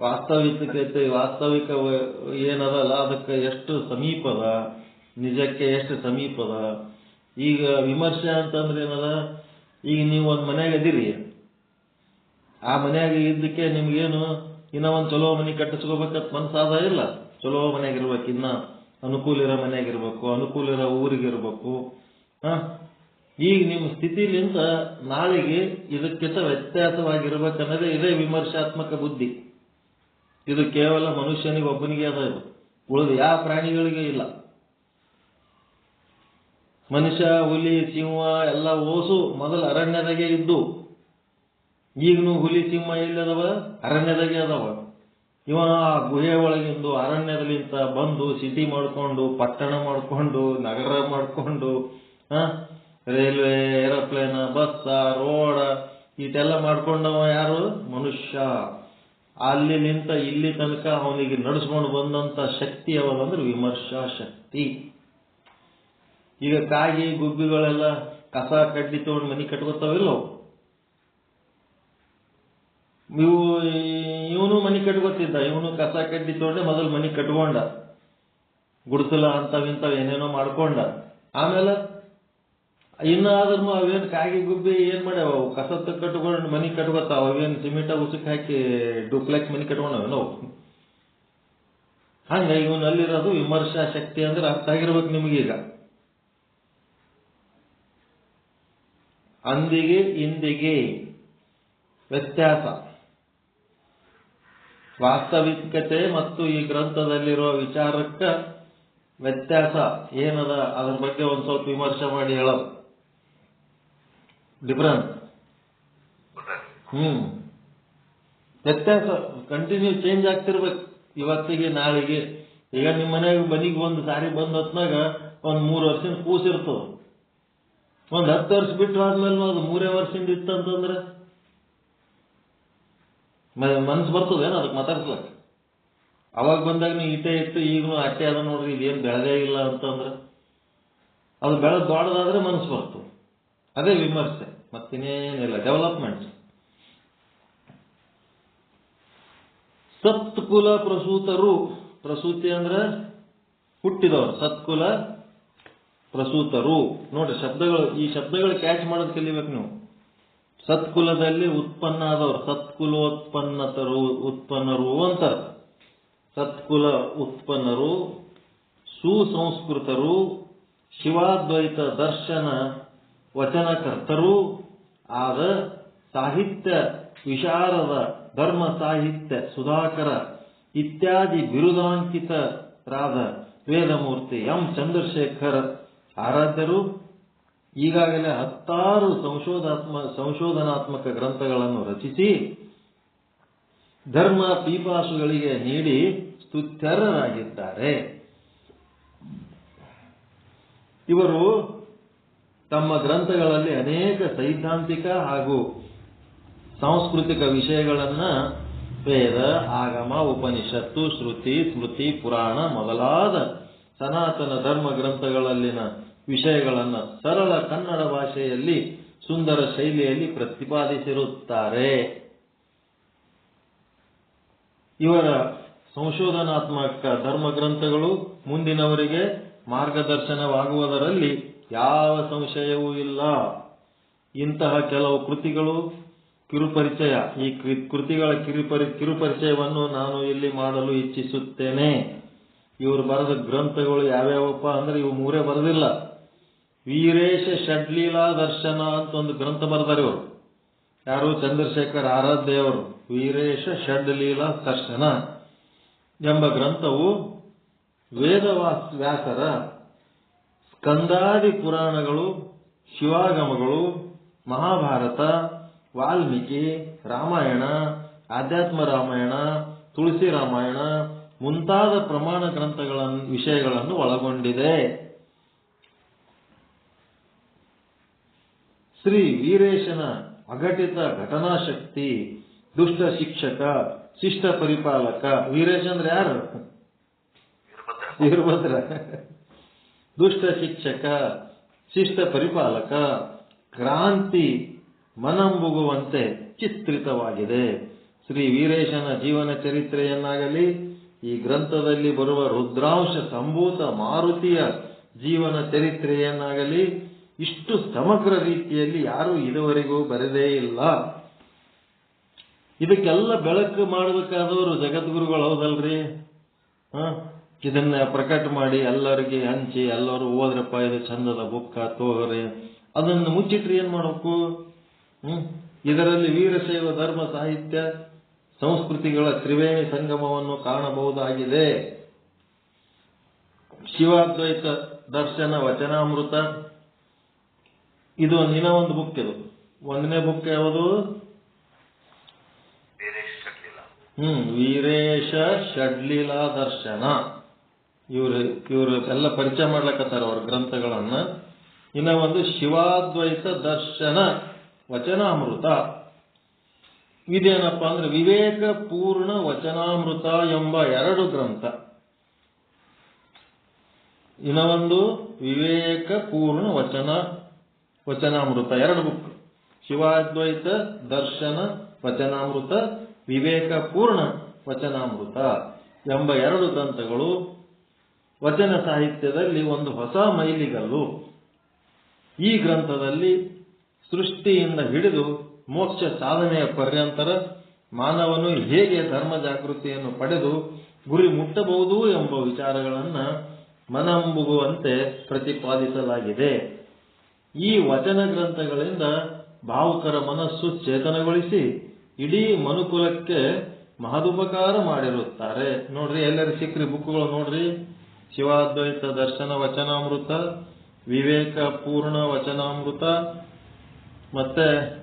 ವಾಸ್ತವಿಕತೆ, ವಾಸ್ತವಿಕ ಏನದಲ್ಲ ಅದಕ್ಕೆ ಎಷ್ಟು ಸಮೀಪದ, ನಿಜಕ್ಕೆ ಎಷ್ಟು ಸಮೀಪದ? ಈಗ ವಿಮರ್ಶೆ ಅಂತಂದ್ರೆ ಏನದ? ಈಗ ನೀವು ಒಂದು ಮನೆಯಾಗ ಇದ್ದೀರಿ. ಆ ಮನೆಯಾಗ ಇದ್ದಕ್ಕೆ ನಿಮ್ಗೇನು, ಇನ್ನ ಒಂದು ಚಲೋ ಮನೆ ಕಟ್ಟಿಸ್ಕೋಬೇಕಂತ ಮನ್ಸಾದ ಇಲ್ಲ. ಚಲೋ ಮನ್ಯಾಗ ಇರ್ಬೇಕು ಇನ್ನ ಅನುಕೂಲ ಇರೋ ಮನೆಯಾಗಿರ್ಬೇಕು ಅನುಕೂಲ ಇರೋ ಊರಿಗಿರ್ಬೇಕು. ಹ? ಈಗ ನಿಮ್ಮ ಸ್ಥಿತಿಲಿಂದ ನಾಳೆಗೆ ಇದಕ್ಕಿಂತ ವ್ಯತ್ಯಾಸವಾಗಿರ್ಬೇಕನ್ನೋದೇ ಇದೇ ವಿಮರ್ಶಾತ್ಮಕ ಬುದ್ಧಿ. ಇದು ಕೇವಲ ಮನುಷ್ಯನಿಗೆ, ಒಬ್ಬನಿಗೆ ಅದ ಇದು. ಉಳಿದು ಯಾವ ಪ್ರಾಣಿಗಳಿಗೆ ಇಲ್ಲ. ಮನುಷ್ಯ, ಹುಲಿ, ಸಿಂಹ ಎಲ್ಲ ಓಸು ಮೊದಲು ಅರಣ್ಯದಾಗೆ ಇದ್ದು, ಈಗನು ಹುಲಿ, ಸಿಂಹ ಎಲ್ಲಿದವ? ಅರಣ್ಯದಾಗೆ ಅದಾವ. ಇವ ಆ ಗುಹೆ ಒಳಗಿಂದು ಅರಣ್ಯದಲ್ಲಿಂತ ಬಂದು ಸಿಟಿ ಮಾಡ್ಕೊಂಡು, ಪಟ್ಟಣ ಮಾಡ್ಕೊಂಡು, ನಗರ ಮಾಡ್ಕೊಂಡು ರೈಲ್ವೆ, ಏರೋಪ್ಲೇನ್ ಬಸ್ ರೋಡ್ ಇದೆಲ್ಲ ಮಾಡ್ಕೊಂಡವ ಯಾರು? ಮನುಷ್ಯ. ಅಲ್ಲಿ ನಿಂತ ಇಲ್ಲಿ ತನಕ ಅವನಿಗೆ ನಡೆಸ್ಕೊಂಡು ಬಂದಂತ ಶಕ್ತಿ ಯಾವದಂದ್ರೆ ವಿಮರ್ಶಾ ಶಕ್ತಿ. ಈಗ ಕಾಗಿ ಗುಬ್ಬಿಗಳೆಲ್ಲ ಕಸ ಕಡ್ಡಿ ತಗೊಂಡು ಮನಿ ಕಟ್ಕೋತಾವಿಲ್ಲೋ? ಇವು ಇವನು ಮನಿ ಕಟ್ಕೋತಿದ್ದ, ಇವನು ಕಸ ಕಡ್ಡಿ ತಗೊಂಡೆ ಮೊದಲು ಮನಿ ಕಟ್ಕೊಂಡ. ಗುಡಿಸಲ ಅಂತವಿಂತವ್ ಏನೇನೋ ಮಾಡ್ಕೊಂಡ. ಆಮೇಲೆ ಇನ್ನಾದ್ರೂ ಅವೇನ್ ಕಾಗಿ ಗುಬ್ಬಿ ಏನ್ ಮಾಡ್ಯಾವ? ಅವು ಕಸ ಕಟ್ಕೊಂಡು ಮನಿ ಕಟ್ಕೊತಾವ ಅವೇನ್ ಸಿಮೆಂಟ ಉಸುಕ್ ಹಾಕಿ ಡೂಪ್ಲೆಕ್ಸ್ ಮನಿ ಕಟ್ಕೊಂಡವೇನೋ ಹಂಗ ಇವನಲ್ಲಿರೋದು ವಿಮರ್ಶಾ ಶಕ್ತಿ ಅಂದ್ರೆ ಅರ್ಥ ಆಗಿರ್ಬೇಕು ನಿಮಗೀಗ ಅಂದಿಗೆ, ಇಂದಿಗೆ ವ್ಯತ್ಯಾಸ. ವಾಸ್ತವಿಕತೆ ಮತ್ತು ಈ ಗ್ರಂಥದಲ್ಲಿರುವ ವಿಚಾರಕ್ಕ ವ್ಯತ್ಯಾಸ. ಏನದ? ಅದ್ರ ಬಗ್ಗೆ ಒಂದ್ ಸ್ವಲ್ಪ ವಿಮರ್ಶೆ ಮಾಡಿ ಹೇಳೋದು. Difference hmm. ವ್ಯತ್ಯಾಸ ಕಂಟಿನ್ಯೂ ಚೇಂಜ್ ಆಗ್ತಿರ್ಬೇಕು. ಇವತ್ತಿಗೆ ನಾಳೆಗೆ. ಈಗ ನಿಮ್ಮ ಮನೆಯಾಗ ಮನಿಗೆ ಒಂದು ಸಾರಿ ಬಂದ ಹೊತ್ನಾಗ ಒಂದು ಮೂರು ವರ್ಷದ ಕೂಸಿರ್ತದ ಒಂದು ಹತ್ತು ವರ್ಷ ಬಿಟ್ಟು ಆದ್ಮೇಲೆ ಅದು ಮೂರೇ ವರ್ಷದಿಂದ ಇತ್ತಂತಂದ್ರೆ? ಮನ್ಸು ಬರ್ತದೇನ ಅದಕ್ಕೆ ಮಾತಾಡ್ಸ್ಲಕ್ ಅವಾಗ ಬಂದಾಗ ನೀವು ಈಟೆ ಇತ್ತು ಈಗನು ಅಟ್ಟೆ ಅದ ನೋಡ್ರಿ ಇದೇನು ಬೆಳೆದೇ ಇಲ್ಲ ಅಂತಂದ್ರೆ? ಅದು ಬೆಳೆದು ದೊಡ್ಡದಾದ್ರೆ ಮನಸ್ಸು ಬರ್ತದೆ. ಅದೇ ವಿಮರ್ಶೆ, ಮತ್ತಿನ್ನೇನಿಲ್ಲ ಡೆವಲಪ್ಮೆಂಟ್ ಸತ್ಕುಲ ಪ್ರಸೂತರು, ಪ್ರಸೂತಿ ಅಂದ್ರೆ ಹುಟ್ಟಿದವರು, ಸತ್ಕುಲ ಪ್ರಸೂತರು. ನೋಡ್ರಿ ಶಬ್ದಗಳು, ಈ ಶಬ್ದಗಳು ಕ್ಯಾಚ್ ಮಾಡೋದು ಕಲಿಬೇಕು ನೀವು. ಸತ್ಕುಲದಲ್ಲಿ ಉತ್ಪನ್ನ ಆದವರು, ಸತ್ಕುಲೋತ್ಪನ್ನತರು, ಉತ್ಪನ್ನರು ಅಂತಾರೆ. ಸತ್ಕುಲ ಉತ್ಪನ್ನರು, ಸುಸಂಸ್ಕೃತರು, ಶಿವಾದ್ವೈತ ದರ್ಶನ ವಚನಕರ್ತರು ಆದ ಸಾಹಿತ್ಯ ವಿಶಾರದ ಧರ್ಮ ಸಾಹಿತ್ಯ ಸುಧಾಕರ ಇತ್ಯಾದಿ ಬಿರುದಾಂಕಿತರಾದ ವೇದಮೂರ್ತಿ ಎಂ ಚಂದ್ರಶೇಖರ್ ಆರಾಧ್ಯರು ಈಗಾಗಲೇ ಹತ್ತಾರು ಸಂಶೋಧಾತ್ಮ ಸಂಶೋಧನಾತ್ಮಕ ಗ್ರಂಥಗಳನ್ನು ರಚಿಸಿ ಧರ್ಮ ಪೀಪಾಸುಗಳಿಗೆ ನೀಡಿ ಸ್ತುತ್ಯರರಾಗಿದ್ದಾರೆ. ಇವರು ತಮ್ಮ ಗ್ರಂಥಗಳಲ್ಲಿ ಅನೇಕ ಸೈದ್ಧಾಂತಿಕ ಹಾಗೂ ಸಾಂಸ್ಕೃತಿಕ ವಿಷಯಗಳನ್ನ ವೇದ, ಆಗಮ, ಉಪನಿಷತ್ತು, ಶ್ರುತಿ, ಸ್ಮೃತಿ, ಪುರಾಣ ಮೊದಲಾದ ಸನಾತನ ಧರ್ಮ ಗ್ರಂಥಗಳಲ್ಲಿನ ವಿಷಯಗಳನ್ನ ಸರಳ ಕನ್ನಡ ಭಾಷೆಯಲ್ಲಿ ಸುಂದರ ಶೈಲಿಯಲ್ಲಿ ಪ್ರತಿಪಾದಿಸಿರುತ್ತಾರೆ. ಇವರ ಸಂಶೋಧನಾತ್ಮಕ ಧರ್ಮ ಗ್ರಂಥಗಳು ಮುಂದಿನವರಿಗೆ ಮಾರ್ಗದರ್ಶನವಾಗುವುದರಲ್ಲಿ ಯಾವ ಸಂಶಯವೂ ಇಲ್ಲ. ಇಂತಹ ಕೆಲವು ಕೃತಿಗಳು ಕಿರುಪರಿಚಯ. ಈ ಕೃತಿಗಳ ಕಿರುಪರಿ, ಕಿರುಪರಿಚಯವನ್ನು ನಾನು ಇಲ್ಲಿ ಮಾಡಲು ಇಚ್ಛಿಸುತ್ತೇನೆ. ಇವರು ಬರೆದ ಗ್ರಂಥಗಳು ಯಾವ್ಯಾವಪ್ಪ ಅಂದ್ರೆ ಇವು ಮೂರೇ ಬರೆದಿಲ್ಲ. ವೀರೇಶ ಷಡ್ಲೀಲಾ ದರ್ಶನ ಅಂತ ಒಂದು ಗ್ರಂಥ ಬರೆದಾರೆ ಇವರು. ಯಾರು? ಚಂದ್ರಶೇಖರ್ ಆರಾಧ್ಯವರು ವೀರೇಶ ಷಡ್ಲೀಲಾ ದರ್ಶನ ಎಂಬ ಗ್ರಂಥವು ವೇದವಾಸ್ ಸ್ಕಂದಾದಿ ಪುರಾಣಗಳು ಶಿವಾಗಮಗಳು ಮಹಾಭಾರತ ವಾಲ್ಮೀಕಿ ರಾಮಾಯಣ ಆಧ್ಯಾತ್ಮ ರಾಮಾಯಣ ತುಳಸಿ ರಾಮಾಯಣ ಮುಂತಾದ ಪ್ರಮಾಣ ಗ್ರಂಥಗಳ ವಿಷಯಗಳನ್ನು ಒಳಗೊಂಡಿದೆ. ಶ್ರೀ ವೀರೇಶನ ಅಘಟಿತ ಘಟನಾಶಕ್ತಿ ದುಷ್ಟ ಶಿಕ್ಷಕ ಶಿಷ್ಟ ಪರಿಪಾಲಕ ವೀರೇಶ ಅಂದ್ರೆ ಯಾರು ವೀರಭದ್ರ. ದುಷ್ಟ ಶಿಕ್ಷಕ, ಶಿಷ್ಟ ಪರಿಪಾಲಕ, ಕ್ರಾಂತಿ ಮನಂಬುಗುವಂತೆ ಚಿತ್ರಿತವಾಗಿದೆ. ಶ್ರೀ ವೀರೇಶನ ಜೀವನ ಚರಿತ್ರೆಯನ್ನಾಗಲಿ, ಈ ಗ್ರಂಥದಲ್ಲಿ ಬರುವ ರುದ್ರಾಂಶ ಸಂಭೂತ ಮಾರುತಿಯ ಜೀವನ ಚರಿತ್ರೆಯನ್ನಾಗಲಿ, ಇಷ್ಟು ಸಮಗ್ರ ರೀತಿಯಲ್ಲಿ ಯಾರೂ ಇದುವರೆಗೂ ಬರೆದೇ ಇಲ್ಲ. ಇದಕ್ಕೆಲ್ಲ ಬೆಳಕು ಮಾಡಬೇಕಾದವರು ಜಗದ್ಗುರುಗಳು ಹೌದಲ್ರಿ? ಇದನ್ನ ಪ್ರಕಟ ಮಾಡಿ ಎಲ್ಲರಿಗೆ ಹಂಚಿ ಎಲ್ಲರೂ ಓದ್ರಪ್ಪ ಇದು ಚಂದದ ಬುಕ್ಕ ತೋಗರಿ. ಅದನ್ನು ಮುಚ್ಚಿಟ್ರಿ ಏನ್ ಮಾಡಬೇಕು? ಹ್ಮ್? ಇದರಲ್ಲಿ ವೀರಶೈವ ಧರ್ಮ ಸಾಹಿತ್ಯ ಸಂಸ್ಕೃತಿಗಳ ತ್ರಿವೇಣಿ ಸಂಗಮವನ್ನು ಕಾಣಬಹುದಾಗಿದೆ. ಶಿವಾದ್ವೈತ ದರ್ಶನ ವಚನಾಮೃತ. ಇದು ಒಂದಿನ ಒಂದು ಬುಕ್ ಇದು. ಒಂದನೇ ಬುಕ್ ಯಾವುದು? ಹ್ಮ್ ವೀರೇಶ ಷಡ್ಲೀಲಾ ದರ್ಶನ. ಇವ್ರು ಇವರು ಎಲ್ಲ ಪರಿಚಯ ಮಾಡ್ಲಕತ್ತಾರ ಅವ್ರ ಗ್ರಂಥಗಳನ್ನ. ಇನ್ನ ಒಂದು ಶಿವಾದ್ವೈತ ದರ್ಶನ ವಚನಾಮೃತ. ಇದೇನಪ್ಪ ಅಂದ್ರೆ ವಿವೇಕ ಪೂರ್ಣ ವಚನಾಮೃತ ಎಂಬ ಎರಡು ಗ್ರಂಥ. ಇನ್ನ ಒಂದು ವಿವೇಕ ಪೂರ್ಣ ವಚನ ವಚನಾಮೃತ, ಎರಡು ಬುಕ್ ಶಿವಾದ್ವೈತ ದರ್ಶನ ವಚನಾಮೃತ, ವಿವೇಕ ಪೂರ್ಣ ವಚನಾಮೃತ ಎಂಬ ಎರಡು ಗ್ರಂಥಗಳು ವಚನ ಸಾಹಿತ್ಯದಲ್ಲಿ ಒಂದು ಹೊಸ ಮೈಲಿಗಲ್ಲು. ಈ ಗ್ರಂಥದಲ್ಲಿ ಸೃಷ್ಟಿಯಿಂದ ಹಿಡಿದು ಮೋಕ್ಷ ಸಾಧನೆಯ ಪರ್ಯಂತರ ಮಾನವನು ಹೇಗೆ ಧರ್ಮ ಜಾಗೃತಿಯನ್ನು ಪಡೆದು ಗುರಿ ಮುಟ್ಟಬಹುದು ಎಂಬ ವಿಚಾರಗಳನ್ನ ಮನಂಬುಗುವಂತೆ ಪ್ರತಿಪಾದಿಸಲಾಗಿದೆ. ಈ ವಚನ ಗ್ರಂಥಗಳಿಂದ ಭಾವುಕರ ಮನಸ್ಸು ಚೇತನಗೊಳಿಸಿ ಇಡೀ ಮನುಕುಲಕ್ಕೆ ಮಹದುಪಕಾರ ಮಾಡಿರುತ್ತಾರೆ. ನೋಡ್ರಿ, ಎಲ್ಲರೂ ಸಿಕ್ಕ್ರಿ ಬುಕ್ಗಳು ನೋಡ್ರಿ. ಶಿವಾದ್ವೈತ ದರ್ಶನ ವಚನಾಮೃತ ವಿವೇಕ ಪೂರ್ಣ ವಚನಾಮೃತ, ಮತ್ತೆ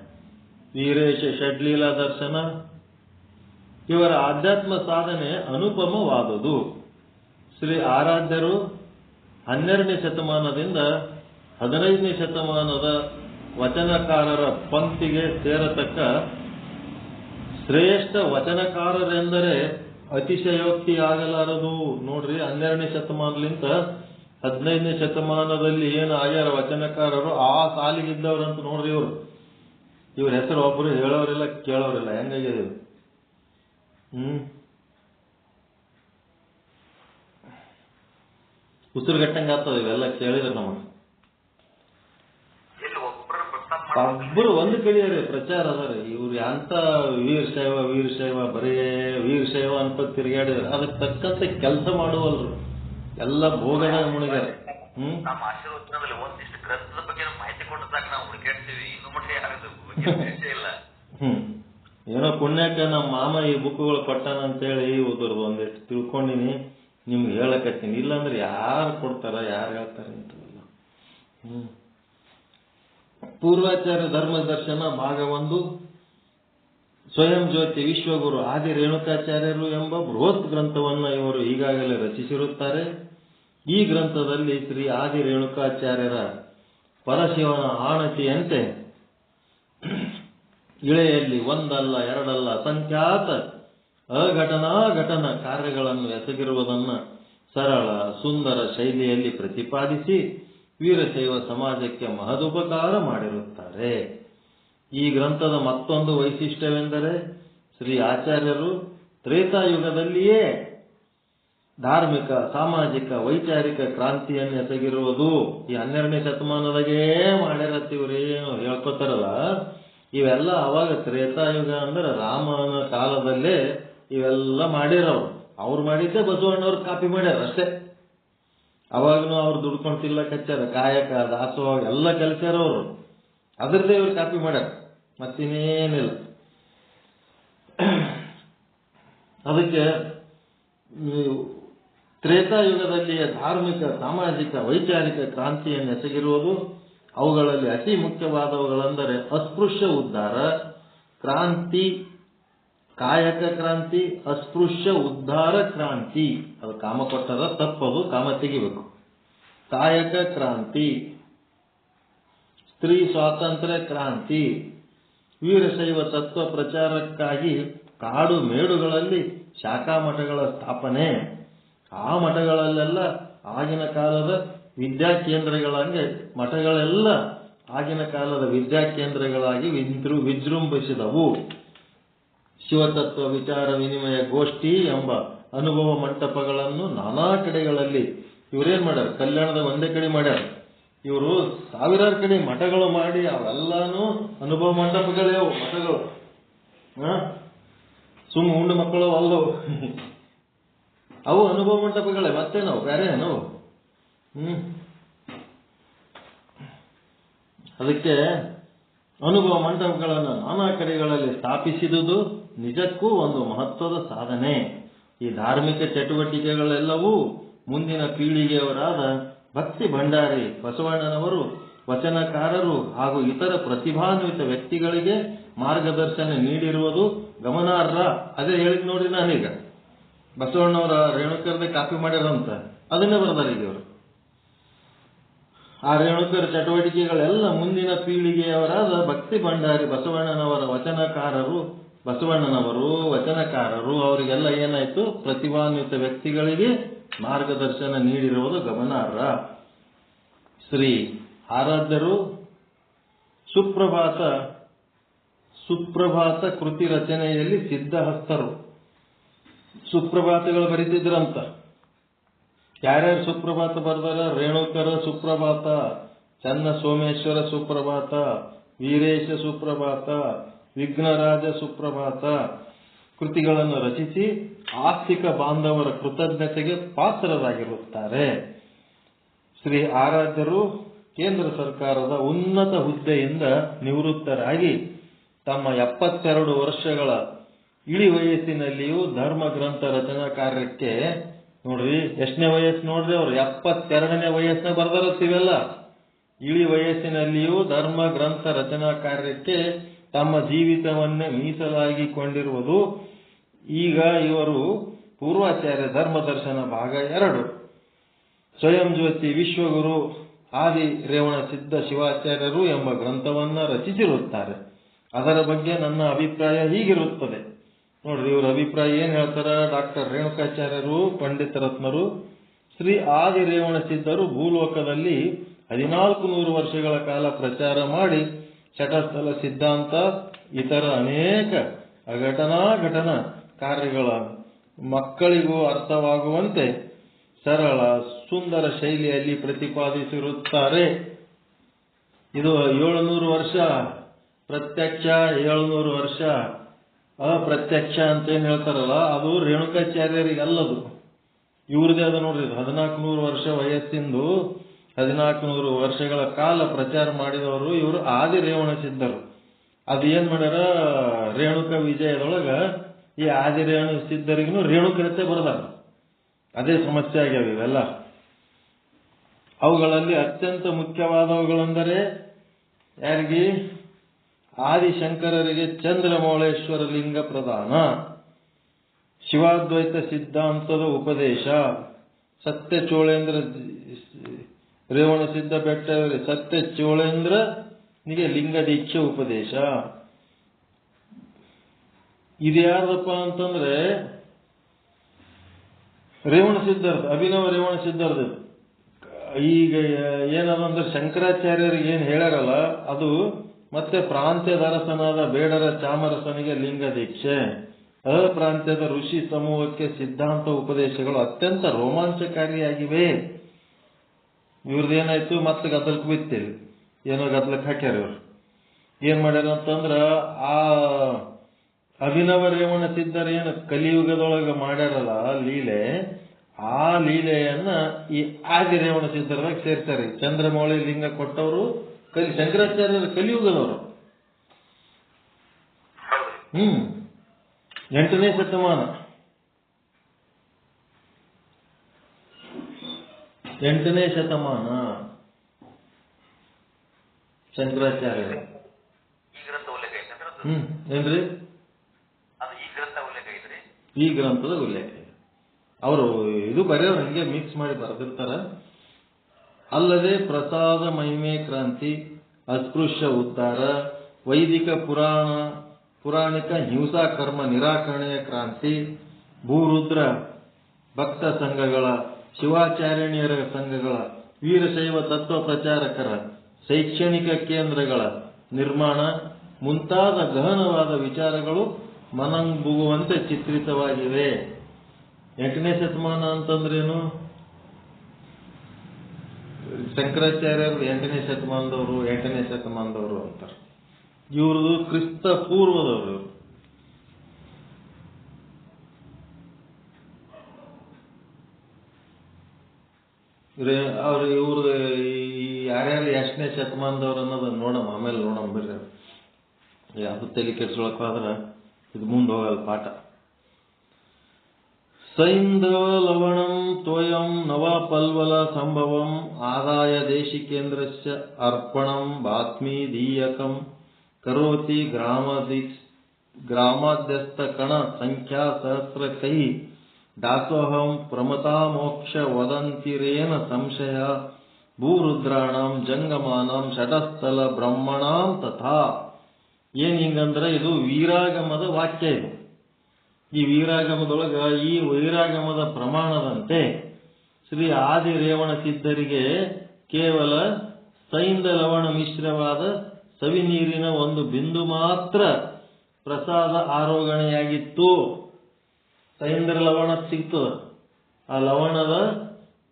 ವೀರೇಶ ಷಡ್ಲೀಲಾ ದರ್ಶನ. ಇವರ ಆಧ್ಯಾತ್ಮ ಸಾಧನೆ ಅನುಪಮವಾದುದು. ಶ್ರೀ ಆರಾಧ್ಯರು ಹನ್ನೆರಡನೇ ಶತಮಾನದಿಂದ ಹದಿನೈದನೇ ಶತಮಾನದ ವಚನಕಾರರ ಪಂಕ್ತಿಗೆ ಸೇರತಕ್ಕ ಶ್ರೇಷ್ಠ ವಚನಕಾರರೆಂದರೆ ಅತಿಶಯೋಕ್ತಿಯಾಗಲಾರದು. ನೋಡ್ರಿ, ಹನ್ನೆರಡನೇ ಶತಮಾನಲಿಂತ ಹದಿನೈದನೇ ಶತಮಾನದಲ್ಲಿ ಏನು ಆಗ್ಯಾರ ವಚನಕಾರರು ಆ ಸಾಲಿಗಿದ್ದವ್ರಂತ ನೋಡ್ರಿ ಇವರು. ಇವ್ರ ಹೆಸರು ಒಬ್ರು ಹೇಳೋರಿಲ್ಲ, ಕೇಳೋರಿಲ್ಲ. ಹೆಂಗಾಗಿದೆ? ಹ್ಮ್? ಉಸಿರುಗಟ್ಟಂಗೆ ಆಗ್ತದೆ ಇವೆಲ್ಲ ಕೇಳಿದ್ರೆ ನಮಗೆ ಎಲ್ಲಿ ಒಬ್ಬರ ಪ್ರಸ್ತಾಪ ಒಬ್ಬರು ಒಂದು ಕಡೆಯವ್ರಿ ಪ್ರಚಾರ ಅದಾರ. ಇವ್ರು ಎಂತ ವೀರಶೈವ ವೀರಶೈವ ಬರೀ ವೀರಶೈವ ಅಂತ ತಿರುಗಾಡಿದಾರೆ ಅದಕ್ಕೆ ತಕ್ಕಂತೆ ಕೆಲಸ ಮಾಡುವಲ್ರು. ಎಲ್ಲ ಭೋಗದ ಮುಳುಗಾರೆ ಹ್ಮ್? ನಮ್ಮ ಆಶೀರ್ವಚನದಲ್ಲಿ ಒಂದಿಷ್ಟು ಗ್ರಂಥದ ಬಗ್ಗೆ ಮಾಹಿತಿ ಕೊಟ್ಟದಾಗ ನಾವು ಹುಡುಕಾಡ್ತೀವಿ ಇನ್ನು ಮಟ್ಟ ಯಾರದು ಇಲ್ಲ. ಹ್ಮ್. ಏನೋ ಪುಣ್ಯಕ್ಕೆ ನಮ್ಮ ಮಾಮ ಈ ಬುಕ್ಗಳು ಕೊಟ್ಟಾನ ಅಂತೇಳಿ ಓದೋರ್ದು ಒಂದಿಷ್ಟು ತಿಳ್ಕೊಂಡಿನಿ. ನಿಮ್ಗೆ ಹೇಳಕತ್ತೀನಿ. ಇಲ್ಲಾಂದ್ರೆ ಯಾರು ಕೊಡ್ತಾರ ಯಾರು ಹೇಳ್ತಾರೆ ಅಂತ ಹ್ಮ್. ಪೂರ್ವಾಚಾರ್ಯ ಧರ್ಮ ದರ್ಶನ ಭಾಗ ಒಂದು ಸ್ವಯಂ ಜ್ಯೋತಿ ವಿಶ್ವಗುರು ಆದಿ ರೇಣುಕಾಚಾರ್ಯರು ಎಂಬ ಬೃಹತ್ ಗ್ರಂಥವನ್ನು ಇವರು ಈಗಾಗಲೇ ರಚಿಸಿರುತ್ತಾರೆ. ಈ ಗ್ರಂಥದಲ್ಲಿ ಶ್ರೀ ಆದಿ ರೇಣುಕಾಚಾರ್ಯರ ಪರಶಿವನ ಆಣತಿಯಂತೆ ಇಳೆಯಲ್ಲಿ ಒಂದಲ್ಲ ಎರಡಲ್ಲ ಸಂಖ್ಯಾತ ಅಘಟನಾ ಘಟನ ಕಾರ್ಯಗಳನ್ನು ಎಸಗಿರುವುದನ್ನು ಸರಳ ಸುಂದರ ಶೈಲಿಯಲ್ಲಿ ಪ್ರತಿಪಾದಿಸಿ ವೀರಶೈವ ಸಮಾಜಕ್ಕೆ ಮಹದುಪಕಾರ ಮಾಡಿರುತ್ತಾರೆ. ಈ ಗ್ರಂಥದ ಮತ್ತೊಂದು ವೈಶಿಷ್ಟ್ಯವೆಂದರೆ ಶ್ರೀ ಆಚಾರ್ಯರು ತ್ರೇತಾಯುಗದಲ್ಲಿಯೇ ಧಾರ್ಮಿಕ, ಸಾಮಾಜಿಕ, ವೈಚಾರಿಕ ಕ್ರಾಂತಿಯನ್ನು ಎಸಗಿರುವುದು ಈ ಹನ್ನೆರಡನೇ ಶತಮಾನದಾಗೇ ಮಾಡ್ಯಾರತ್ತಿವ್ರೇನು ಹೇಳ್ಕೊತಾರಲ್ಲ? ಇವೆಲ್ಲ ಅವಾಗ ತ್ರೇತಾಯುಗ ಅಂದ್ರೆ ರಾಮನ ಕಾಲದಲ್ಲೇ ಇವೆಲ್ಲ ಮಾಡಿರವ್ರು ಅವ್ರು ಮಾಡಿದ್ದೆ ಬಸವಣ್ಣವ್ರು ಕಾಪಿ ಮಾಡ್ಯಾರ ಅಷ್ಟೇ ಅವಾಗನು ಅವ್ರು ದುಡ್ಕೊಂಡು ತಿಲ್ಲಕ್ ಹಚ್ಚಾರ, ಕಾಯಕ, ದಾಸೋಹ, ಎಲ್ಲ ಕಲಿಸ್ಯಾರ ಅವರು. ಅದ್ರದ್ದೇ ಇವ್ರು ಕಾಪಿ ಮಾಡ್ಯಾರ, ಮತ್ತಿನ್ನೇನಿಲ್ಲ. ಅದಕ್ಕೆ ನೀವು ತ್ರೇತಾಯುಗದಲ್ಲಿಯ ಧಾರ್ಮಿಕ, ಸಾಮಾಜಿಕ, ವೈಚಾರಿಕ ಕ್ರಾಂತಿಯನ್ನು ಎಸಗಿರುವುದು, ಅವುಗಳಲ್ಲಿ ಅತಿ ಮುಖ್ಯವಾದವುಗಳೆಂದರೆ ಅಸ್ಪೃಶ್ಯ ಉದ್ಧಾರ, ಕ್ರಾಂತಿ ಕಾಯಕ ಕ್ರಾಂತಿ ಅಸ್ಪೃಶ್ಯ, ಉದ್ಧಾರ ಕ್ರಾಂತಿ. ಅದು ಕಾಮ ಕೊಟ್ಟದ ತಪ್ಪದು ಕಾಮ ತೆಗಿಬೇಕು. ಕಾಯಕ ಕ್ರಾಂತಿ ಸ್ತ್ರೀ ಸ್ವಾತಂತ್ರ್ಯ ಕ್ರಾಂತಿ. ವೀರಶೈವ ತತ್ವ ಪ್ರಚಾರಕ್ಕಾಗಿ ಕಾಡು ಮೇಡುಗಳಲ್ಲಿ ಶಾಖಾ ಮಠಗಳ ಸ್ಥಾಪನೆ. ಆ ಮಠಗಳಲ್ಲೆಲ್ಲ ಆಗಿನ ಕಾಲದ ವಿದ್ಯಾ ಕೇಂದ್ರಗಳಂಗೆ ಮಠಗಳೆಲ್ಲ ಆಗಿನ ಕಾಲದ ವಿದ್ಯಾ ಕೇಂದ್ರಗಳಾಗಿ ವಿಜೃ ವಿಜೃಂಭಿಸಿದವು. ಶಿವತತ್ವ, ವಿಚಾರ, ವಿನಿಮಯ, ಗೋಷ್ಠಿ ಎಂಬ ಅನುಭವ ಮಂಟಪಗಳನ್ನು ನಾನಾ ಕಡೆಗಳಲ್ಲಿ ಇವರೇನ್ ಮಾಡ್ಯಾರ? ಕಲ್ಯಾಣದ ಒಂದೇ ಕಡೆ ಮಾಡ್ಯಾರ. ಇವರು ಸಾವಿರಾರು ಕಡೆ ಮಠಗಳು ಮಾಡಿ ಅವೆಲ್ಲಾನು ಅನುಭವ ಮಂಟಪಗಳೇ ಅವು, ಮಠಗಳು. ಸುಮ್ಮ ಉಂಡು ಮಕ್ಕಳು ಅಲ್ಲವು ಅವು ಅನುಭವ ಮಂಟಪಗಳೇ ಮತ್ತೇನವು ಬೇರೆ ನಾವು ಹ್ಮ್. ಅದಕ್ಕೆ ಅನುಭವ ಮಂಟಪಗಳನ್ನು ನಾನಾ ಕಡೆಗಳಲ್ಲಿ ಸ್ಥಾಪಿಸಿದುದು ನಿಜಕ್ಕೂ ಒಂದು ಮಹತ್ವದ ಸಾಧನೆ. ಈ ಧಾರ್ಮಿಕ ಚಟುವಟಿಕೆಗಳೆಲ್ಲವೂ ಮುಂದಿನ ಪೀಳಿಗೆಯವರಾದ ಭಕ್ತಿ ಭಂಡಾರಿ ಬಸವಣ್ಣನವರು, ವಚನಕಾರರು ಹಾಗೂ ಇತರ ಪ್ರತಿಭಾನ್ವಿತ ವ್ಯಕ್ತಿಗಳಿಗೆ ಮಾರ್ಗದರ್ಶನ ನೀಡಿರುವುದು ಗಮನಾರ್ಹ. ಅದೇ ಹೇಳಿದ್ ನೋಡಿ ನಾನೀಗ. ಬಸವಣ್ಣವರ ರೇಣುಕರದೇ ಕಾಪಿ ಮಾಡ್ಯಾರಂತ. ಅದನ್ನೇ ಬರ್ದಾರ ಆ ರೇಣುಕರ ಚಟುವಟಿಕೆಗಳೆಲ್ಲ ಮುಂದಿನ ಪೀಳಿಗೆಯವರಾದ ಭಕ್ತಿ ಭಂಡಾರಿ ಬಸವಣ್ಣನವರ ವಚನಕಾರರು ಬಸವಣ್ಣನವರು, ವಚನಕಾರರು, ಅವರಿಗೆಲ್ಲ ಏನಾಯ್ತು? ಪ್ರತಿಭಾನ್ವಿತ ವ್ಯಕ್ತಿಗಳಿಗೆ ಮಾರ್ಗದರ್ಶನ ನೀಡಿರುವುದು ಗಮನಾರ್ಹ. ಶ್ರೀ ಆರಾಧ್ಯರು ಸುಪ್ರಭಾತ ಸುಪ್ರಭಾತ ಕೃತಿ ರಚನೆಯಲ್ಲಿ ಸಿದ್ಧಹಸ್ತರು. ಸುಪ್ರಭಾತಗಳು ಬರೀತಿದ್ರಂತ. ಯಾರ್ಯಾರು ಸುಪ್ರಭಾತ ಬರ್ದಾರ? ರೇಣುಕರ ಸುಪ್ರಭಾತ ಚನ್ನ ಸೋಮೇಶ್ವರ ಸುಪ್ರಭಾತ, ವೀರೇಶ ಸುಪ್ರಭಾತ ವಿಘ್ನರಾಜ ಸುಪ್ರಭಾತ ಕೃತಿಗಳನ್ನು ರಚಿಸಿ ಆಸ್ತಿಕ ಬಾಂಧವರ ಕೃತಜ್ಞತೆಗೆ ಪಾತ್ರರಾಗಿರುತ್ತಾರೆ. ಶ್ರೀ ಆರಾಧ್ಯರು ಕೇಂದ್ರ ಸರ್ಕಾರದ ಉನ್ನತ ಹುದ್ದೆಯಿಂದ ನಿವೃತ್ತರಾಗಿ ತಮ್ಮ ಎಪ್ಪತ್ತೆರಡು ವರ್ಷಗಳ ಇಳಿ ವಯಸ್ಸಿನಲ್ಲಿಯೂ ಧರ್ಮ ಗ್ರಂಥ ರಚನಾ ಕಾರ್ಯಕ್ಕೆ ನೋಡ್ರಿ, ಎಷ್ಟನೇ ವಯಸ್ಸು ನೋಡ್ರಿ ಅವರು? ಎಪ್ಪತ್ತೆರಡನೇ ವಯಸ್ಸನ್ನ ಬರ್ದಾರತ್ತೀವೆಲ್ಲ ಇಳಿ ವಯಸ್ಸಿನಲ್ಲಿಯೂ ಧರ್ಮ ಗ್ರಂಥ ರಚನಾ ಕಾರ್ಯಕ್ಕೆ ತಮ್ಮ ಜೀವಿತವನ್ನೇ ಮೀಸಲಾಗಿಕೊಂಡಿರುವುದು ಈಗ ಇವರು ಪೂರ್ವಾಚಾರ್ಯ ಧರ್ಮದರ್ಶನ ಭಾಗ ಎರಡು. ಸ್ವಯಂ ಜ್ಯೋತಿ ವಿಶ್ವಗುರು ಆದಿ ರೇವಣ ಸಿದ್ಧ ಶಿವಾಚಾರ್ಯರು ಎಂಬ ಗ್ರಂಥವನ್ನ ರಚಿಸಿರುತ್ತಾರೆ. ಅದರ ಬಗ್ಗೆ ನನ್ನ ಅಭಿಪ್ರಾಯ ಹೀಗಿರುತ್ತದೆ. ನೋಡ್ರಿ, ಇವರ ಅಭಿಪ್ರಾಯ ಏನ್ ಹೇಳ್ತಾರ? ಡಾಕ್ಟರ್ ರೇಣುಕಾಚಾರ್ಯರು ಪಂಡಿತ ರತ್ನರು ಶ್ರೀ ಆದಿ ರೇವಣ ಸಿದ್ಧರು ಭೂಲೋಕದಲ್ಲಿ ಹದಿನಾಲ್ಕು ನೂರು ವರ್ಷಗಳ ಕಾಲ ಪ್ರಚಾರ ಮಾಡಿ ಚಟಸ್ಥಲ ಸಿದ್ಧಾಂತ, ಇತರ ಅನೇಕ ಅಘಟನಾ ಘಟನ ಕಾರ್ಯಗಳ ಮಕ್ಕಳಿಗೂ ಅರ್ಥವಾಗುವಂತೆ ಸರಳ, ಸುಂದರ ಶೈಲಿಯಲ್ಲಿ ಪ್ರತಿಪಾದಿಸಿರುತ್ತಾರೆ. ಇದು ಏಳುನೂರು ವರ್ಷ, ಪ್ರತ್ಯಕ್ಷ ಏಳುನೂರು ವರ್ಷ. ಅಪ್ರತ್ಯಕ್ಷ ಅಂತ ಏನ್ ಹೇಳ್ತಾರಲ್ಲ, ಅದು ರೇಣುಕಾಚಾರ್ಯರಿಗೆ ಅಲ್ಲದು ಇವ್ರದೇ ಅದ ನೋಡ್ರಿ ಹದಿನಾಲ್ಕು ನೂರು ವರ್ಷ ವಯಸ್ಸಿಂದು ಹದಿನಾಲ್ಕು ನೂರು ವರ್ಷಗಳ ಕಾಲ ಪ್ರಚಾರ ಮಾಡಿದವರು ಇವರು ಆದಿ ರೇವಣ ಸಿದ್ಧರು. ಅದು ಏನ್ ಮಾಡ್ಯಾರ? ರೇಣುಕ ವಿಜಯದೊಳಗ ಈ ಆದಿ ರೇಣು ಸಿದ್ಧರಿಗೂ ರೇಣುಕರತೆ ಬರದಾರ. ಅದೇ ಸಮಸ್ಯೆ ಆಗ್ಯಾವ ಇವೆಲ್ಲ. ಅವುಗಳಲ್ಲಿ ಅತ್ಯಂತ ಮುಖ್ಯವಾದವುಗಳೆಂದರೆ ಯಾರಿಗೆ? ಆದಿಶಂಕರರಿಗೆ ಚಂದ್ರಮೌಳೇಶ್ವರ ಲಿಂಗ ಪ್ರದಾನ. ಶಿವಾದ್ವೈತ ಸಿದ್ಧಾಂತದ ಉಪದೇಶ. ಸತ್ಯ ಚೋಳೇಂದ್ರ ರೇವಣ ಸಿದ್ಧ ಸತ್ಯ ಚೋಳೇಂದ್ರನಿಗೆ ಲಿಂಗ ದೀಕ್ಷೆ ಉಪದೇಶ. ಇದು ಯಾರ್ದಪ್ಪ ಅಂತಂದ್ರೆ ರೇವಣ ಸಿದ್ಧಾರ್ಥ ಅಭಿನವ ರೇವಣ ಸಿದ್ಧಾರ್ಥ ಈಗ ಏನದಂದ್ರೆ ಶಂಕರಾಚಾರ್ಯರಿಗೆ ಏನ್ ಹೇಳಾರಲ್ಲ, ಅದು ಮತ್ತೆ ಪ್ರಾಂತ್ಯದ ಅರಸನಾದ ಬೇಡರ ಚಾಮರಸನಿಗೆ ಲಿಂಗ ದೀಕ್ಷೆ. ಅಪ್ರಾಂತ್ಯದ ಋಷಿ ಸಮೂಹಕ್ಕೆ ಸಿದ್ಧಾಂತ ಉಪದೇಶಗಳು ಅತ್ಯಂತ ರೋಮಾಂಚಕಾರಿಯಾಗಿವೆ. ಇವ್ರದ್ದೇನಾಯ್ತು ಮತ್ತೆ ಗದ್ದಲಕ್ಕೆ ಬಿತ್ತಿರಿ. ಏನೋ ಗದ್ದಲಕ್ಕೆ ಹಾಕ್ಯಾರ ಇವ್ರು. ಏನ್ ಮಾಡ್ಯಾರ ಅಂತಂದ್ರ ಆ ಅಭಿನವ ರೇವಣ ಸಿದ್ಧರ ಏನು ಕಲಿಯುಗದೊಳಗ ಮಾಡ್ಯಾರಲ್ಲ ಲೀಲೆ ಆ ಲೀಲೆಯನ್ನ ಈ ಆದಿ ರೇವಣ ಸಿದ್ಧರದಾಗ ಸೇರ್ತಾರೆ ಚಂದ್ರಮೌಳಿ ಲಿಂಗ ಕೊಟ್ಟವರು ಕಲಿ ಶಂಕರಾಚಾರ್ಯರ ಕಲಿಯುಗದವರು. ಹ್ಮ್. ಎಂಟನೇ ಶತಮಾನ. ಎಂಟನೇ ಶತಮಾನ ಶಂಕರಾಚಾರ್ಯ ಈ ಗ್ರಂಥ ಉಲ್ಲೇಖ ಹ್ಮ್ ಏನ್ರಿ? ಅದು ಈ ಗ್ರಂಥ ಉಲ್ಲೇಖ ಐತ್ರಿ? ಈ ಗ್ರಂಥದ ಉಲ್ಲೇಖ. ಅವರು ಇದು ಬರೆಯೋರು ಹಂಗೆ ಮಿಕ್ಸ್ ಮಾಡಿ ಬರೆದಿರ್ತಾರ. ಅಲ್ಲದೆ ಪ್ರಸಾದ ಮಹಿಮೆ ಕ್ರಾಂತಿ ಅಸ್ಪೃಶ್ಯ ಉದ್ಧಾರ ವೈದಿಕ ಪುರಾಣ ಪುರಾಣಿಕ ಹಿಂಸಾ ಕರ್ಮ ನಿರಾಕರಣೆಯ ಕ್ರಾಂತಿ ಭೂರುದ್ರ ಭಕ್ತ ಸಂಘಗಳ ಶಿವಾಚಾರ್ಯಣಿಯರ ಸಂಘಗಳ, ವೀರಶೈವ ತತ್ವ ಪ್ರಚಾರಕರ, ಶೈಕ್ಷಣಿಕ ಕೇಂದ್ರಗಳ ನಿರ್ಮಾಣ, ಮುಂತಾದ ಗಹನವಾದ ವಿಚಾರಗಳು ಮನಂಬುಗುವಂತೆ ಚಿತ್ರಿತವಾಗಿವೆ. ಎಂಟನೇ ಶತಮಾನ ಅಂತಂದ್ರೇನು? ಶಂಕರಾಚಾರ್ಯರು ಎಂಟನೇ ಶತಮಾನದವರು ಎಂಟನೇ ಶತಮಾನದವರು ಅಂತಾರೆ. ಇವರು ಕ್ರಿಸ್ತ ಪೂರ್ವದವರು ಇವ್ರು. ಇವ್ರೆ ಅವ್ರು ಇವ್ರದ್ದು ಈ ಯಾರ್ಯಾರು ಎಷ್ಟನೇ ಶತಮಾನದವ್ರು ಅನ್ನೋದನ್ನ ನೋಡಮ್ಮ, ಆಮೇಲೆ ನೋಡಮ್ಮ ಬರ್ರಿ ಯಾವುದು ತಲೆ ಕೆಡ್ಸ್ಕೊಳಕ್ ಹೋದ್ರ ಇದು ಮುಂದೆ ಹೋಗಲ್ಲ ಪಾಠ ಸೈಂಧವ ಲವಣಂ ತೋಯಂ ನವಪಲ್ವಲ ಸಂಭವಂ ಆದಾಯ ದೇಶಿ ದೇಶಿಕೇಂದ್ರಸ್ಯ ಅರ್ಪಣಂ ಬಾತ್ಮಿ ದೀಯಕಂ ಕರೋತಿ ಗ್ರಾಮದಿ ಗ್ರಾಮಾಧ್ಯಸ್ಥ ಕಣ ಸಂಖ್ಯಾ ಸಹಸ್ರ ಕೈ ದಾಸೋಹಂ ಪ್ರಮತಾಮೋಕ್ಷ ವದಂತಿರೇನ ಸಂಶಯ. ಭೂರುದ್ರಾಣಂ ಜಂಗಮಾನಂ ಶಟಸ್ಥಲ ಬ್ರಹ್ಮಣಾಂ ತಥಾ. ಏನ್ ಹಿಂಗಂದ್ರೆ ಇದು ವೀರಾಗಮದ ವಾಕ್ಯ ಇದು. ಈ ವೀರಾಗಮದೊಳಗ ಈ ವೈರಾಗಮದ ಪ್ರಮಾಣದಂತೆ ಶ್ರೀ ಆದಿ ರೇವಣ ಸಿದ್ಧರಿಗೆ ಕೇವಲ ಸೈಂದ ಲವಣ ಮಿಶ್ರವಾದ ಸವಿ ನೀರಿನ ಒಂದು ಬಿಂದು ಮಾತ್ರ ಪ್ರಸಾದ ಆರೋಗಣೆಯಾಗಿತ್ತು ಸೈಂದ್ರ ಲವಣ ಸಿಗ್ತದ. ಆ ಲವಣದ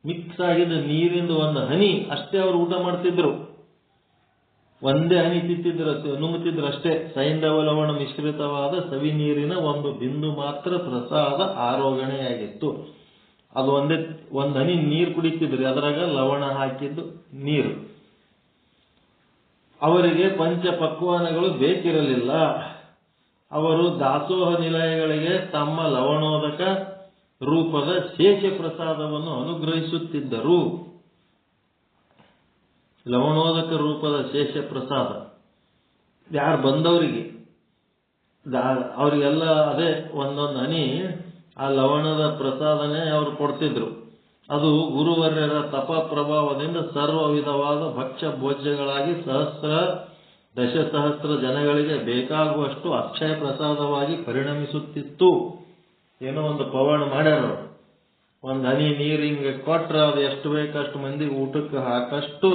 ಮಿಕ್ಸ್ ಆಗಿದ್ದ ನೀರಿಂದ ಒಂದು ಹನಿ, ಅಷ್ಟೇ ಅವರು ಊಟ ಮಾಡ್ತಿದ್ರು. ಒಂದೇ ಹನಿ ತಿತ್ತಿದ್ರ ನುಂಗುತ್ತಿದ್ರು ಅಷ್ಟೇ. ಸೈಂಧವ ಲವಣ ಮಿಶ್ರಿತವಾದ ಸವಿ ನೀರಿನ ಒಂದು ಬಿಂದು ಮಾತ್ರ ಪ್ರಸಾದ ಆರೋಗಣೆಯಾಗಿತ್ತು ಅದು ಒಂದೇ, ಒಂದು ಹನಿ ನೀರು ಕುಡಿತಿದ್ರು, ಅದರಾಗ ಲವಣ ಹಾಕಿದ್ದು ನೀರು. ಅವರಿಗೆ ಪಂಚ ಪಕ್ವಾನಗಳು ಬೇಕಿರಲಿಲ್ಲ. ಅವರು ದಾಸೋಹ ನಿಲಯಗಳಿಗೆ ತಮ್ಮ ಲವಣೋದಕ ರೂಪದ ಶೇಷ ಪ್ರಸಾದವನ್ನು ಅನುಗ್ರಹಿಸುತ್ತಿದ್ದರು. ಲವಣೋದಕ ರೂಪದ ಶೇಷ ಪ್ರಸಾದ. ಯಾರು ಬಂದವರಿಗೆ? ಅವರಿಗೆಲ್ಲ ಅದೇ ಒಂದೊಂದು ಹನಿ ಆ ಲವಣದ ಪ್ರಸಾದನೇ ಅವರು ಕೊಡ್ತಿದ್ರು. ಅದು ಗುರುವರ್ಯರ ತಪ ಪ್ರಭಾವದಿಂದ ಸರ್ವ ವಿಧವಾದ ಭಕ್ಷ್ಯ ಭೋಜ್ಯಗಳಾಗಿ ಸಹಸ್ರ ದಶಸಹಸ್ರ ಜನಗಳಿಗೆ ಬೇಕಾಗುವಷ್ಟು ಅಕ್ಷಯ ಪ್ರಸಾದವಾಗಿ ಪರಿಣಮಿಸುತ್ತಿತ್ತು ಏನೋ ಒಂದು ಪವಾಡ ಮಾಡ್ಯಾರ ಒಂದು ಹನಿ ನೀರು ಹಿಂಗೆ ಕೊಟ್ರೆ ಅದು ಎಷ್ಟು ಬೇಕಷ್ಟು ಮಂದಿಗೆ ಊಟಕ್ಕೆ ಹಾಕಷ್ಟು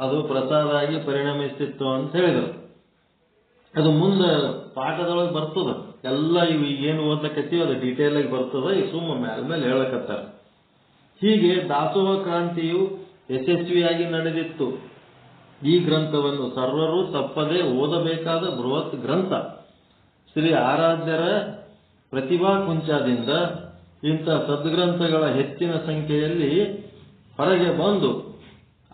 ಅದು ಪ್ರಸಾದ ಆಗಿ ಪರಿಣಮಿಸ್ತಿತ್ತು ಅಂತ ಹೇಳಿದರು. ಅದು ಮುಂದೆ ಪಾಠದೊಳಗೆ ಬರ್ತದ. ಎಲ್ಲ ಇವು ಏನು ಓದಕತ್ತೀವಿ ಅದು ಡೀಟೇಲ್ ಆಗಿ ಬರ್ತದ, ಈ ಸುಮ್ಮ ಮ್ಯಾಲ ಮೇಲೆ ಹೇಳಕತ್ತಾರ. ಹೀಗೆ ದಾಸೋಹ ಕ್ರಾಂತಿಯು ಯಶಸ್ವಿಯಾಗಿ ನಡೆದಿತ್ತು. ಈ ಗ್ರಂಥವನ್ನು ಸರ್ವರು ತಪ್ಪದೆ ಓದಬೇಕಾದ ಬೃಹತ್ ಗ್ರಂಥ. ಶ್ರೀ ಆರಾಧ್ಯರ ಪ್ರತಿಭಾ ಕುಂಚದಿಂದ ಇಂಥ ಸದ್ಗ್ರಂಥಗಳ ಹೆಚ್ಚಿನ ಸಂಖ್ಯೆಯಲ್ಲಿ ಹೊರಗೆ ಬಂದು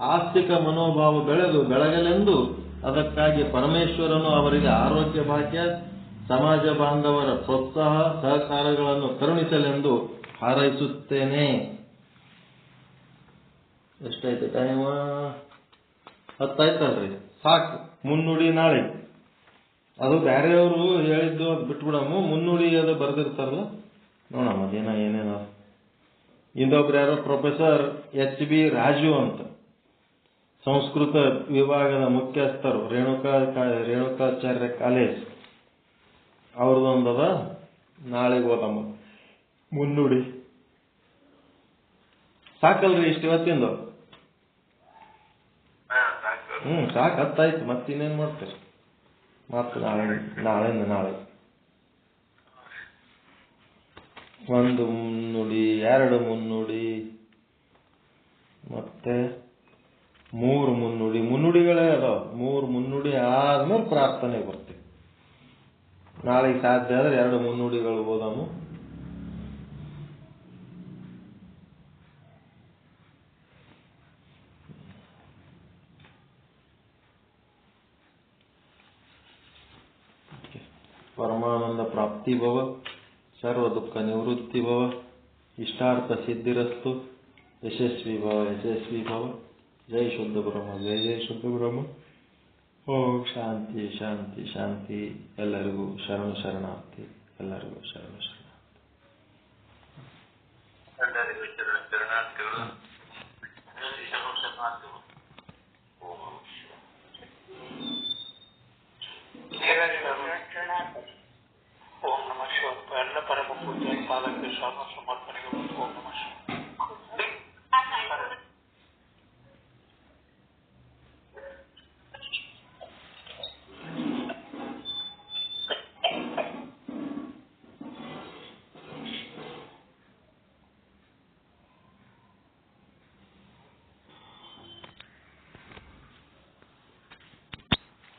ಆಸ್ತಿಕ ಮನೋಭಾವ ಬೆಳೆದು ಬೆಳಗಲೆಂದು ಅದಕ್ಕಾಗಿ ಪರಮೇಶ್ವರನು ಅವರಿಗೆ ಆರೋಗ್ಯ ಭಾಗ್ಯ, ಸಮಾಜ ಬಾಂಧವರ ಪ್ರೋತ್ಸಾಹ, ಸಹಕಾರಗಳನ್ನು ಕರುಣಿಸಲೆಂದು ಹಾರೈಸುತ್ತೇನೆ. ಎಷ್ಟಾಯ್ತು ಟೈಮ ಹತ್ತಾಯ್ತಲ್ರಿ. ಸಾಕು. ಮುನ್ನುಡಿ ನಾಳೆ. ಅದು ಬ್ಯಾರೆಯವರು ಹೇಳಿದ್ದು ಅದು ಬಿಟ್ಬಿಡಮ್ಮ. ಮುನ್ನುಡಿ ಅದು ಬರ್ದಿರ್ತಾರಲ್ಲ. ನೋಡಮ್ಮ ಅದೇನ ಏನೇನ. ಇನ್ನೊಬ್ರು ಯಾರೋ ಪ್ರೊಫೆಸರ್ ಎಚ್ ಬಿ ರಾಜು ಅಂತ. ಸಂಸ್ಕೃತ ವಿಭಾಗದ ಮುಖ್ಯಸ್ಥರು, ರೇಣುಕಾ ರೇಣುಕಾಚಾರ್ಯ ಕಾಲೇಜ್. ಅವ್ರದ್ದೊಂದದ ನಾಳೆಗೆ ಓದಮ್ಮ. ಮುನ್ನುಡಿ. ಸಾಕಲ್ರಿ ಇಷ್ಟು ಇವತ್ತಿಂದು. ಹ್ಮ್, ಸಾಕು, ಹತ್ತಾಯ್ತು. ಮತ್ತಿನ್ನೇನ್ ಮಾಡ್ತೀರಿ ಮತ್ತೆ ನಾಳೆ ನಾಳೆಯಿಂದ ನಾಳೆ. ಒಂದು ಮುನ್ನುಡಿ, ಎರಡು ಮುನ್ನುಡಿ, ಮತ್ತೆ ಮೂರು ಮುನ್ನುಡಿ. ಮುನ್ನುಡಿಗಳೇ ಅದಾವ. ಮೂರು ಮುನ್ನುಡಿ ಆದ್ಮೇಲೆ ಪ್ರಾರ್ಥನೆ ಬರ್ತೀವಿ. ನಾಳೆ ಸಾಧ್ಯ ಆದ್ರೆ ಎರಡು ಮುನ್ನುಡಿಗಳು ಓದಾಮು ಪರಮಾನಂದ ಪ್ರಾಪ್ತಿ ಭವ ಸರ್ವ ದುಃಖ ನಿವೃತ್ತಿ ಭವ ಇಷ್ಟಾರ್ಥ ಸಿದ್ಧಿರಸ್ತು ಯಶಸ್ವಿ ಭವ ಯಶಸ್ವಿ ಭವ ಜೈ ಶುದ್ಧ ಬ್ರಹ್ಮ ಜೈ ಜೈ ಶುದ್ಧ ಬ್ರಹ್ಮ ಓಂ ಶಾಂತಿ ಶಾಂತಿ ಶಾಂತಿ ಎಲ್ಲರಿಗೂ ಶರಣ ಶರಣಾರ್ಥಿ, ಎಲ್ಲರಿಗೂ ಶರಣ ಶರಣಾರ್ಥಿ. ಎಲ್ಲರಿಗೂ ಶರಣ ಶರಣಾರ್ಥಿಗಳು ಶರಣ ಶರಣಾರ್ಥಿಗಳು para por futuro en Padre que solo somos para que